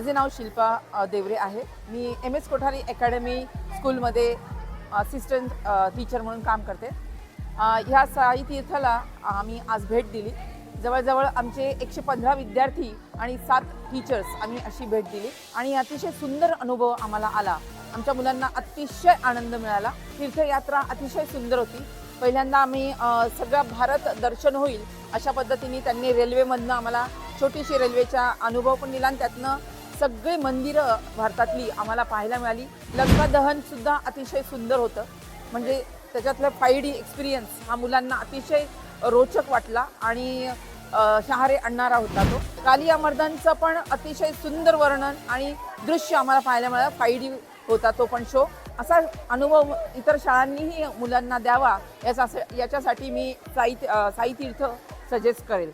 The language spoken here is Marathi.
माझे नाव शिल्पा देवरे आहे. मी एम एस कोठारी अकॅडमी स्कूलमध्ये असिस्टंट टीचर म्हणून काम करते. ह्या साई तीर्थाला आम्ही आज भेट दिली. जवळजवळ आमचे एकशे पंधरा विद्यार्थी आणि सात टीचर्स आम्ही अशी भेट दिली. आणि अतिशय सुंदर अनुभव आम्हाला आला. आमच्या मुलांना अतिशय आनंद मिळाला. तीर्थयात्रा अतिशय सुंदर होती. पहिल्यांदा आम्ही सगळा सगळं भारत दर्शन होईल अशा पद्धतीने त्यांनी रेल्वेमधनं आम्हाला छोटीशी रेल्वेचा अनुभव पण दिला आणि त्यातनं सगळे मंदिरं भारतातली आम्हाला पाहायला मिळाली. लंका दहनसुद्धा अतिशय सुंदर होतं. म्हणजे त्याच्यातलं फाय डी एक्सपिरियन्स हा मुलांना अतिशय रोचक वाटला आणि शहारे आणणारा होता तो. कालिया मर्दांचं पण अतिशय सुंदर वर्णन आणि दृश्य आम्हाला पाहायला मिळालं. फाय डी होता तो पण शो असा अनुभव इतर शाळांनीही मुलांना द्यावा याचा याच्यासाठी मी साई साईतीर्थ साई तीर्थ सजेस्ट करेल.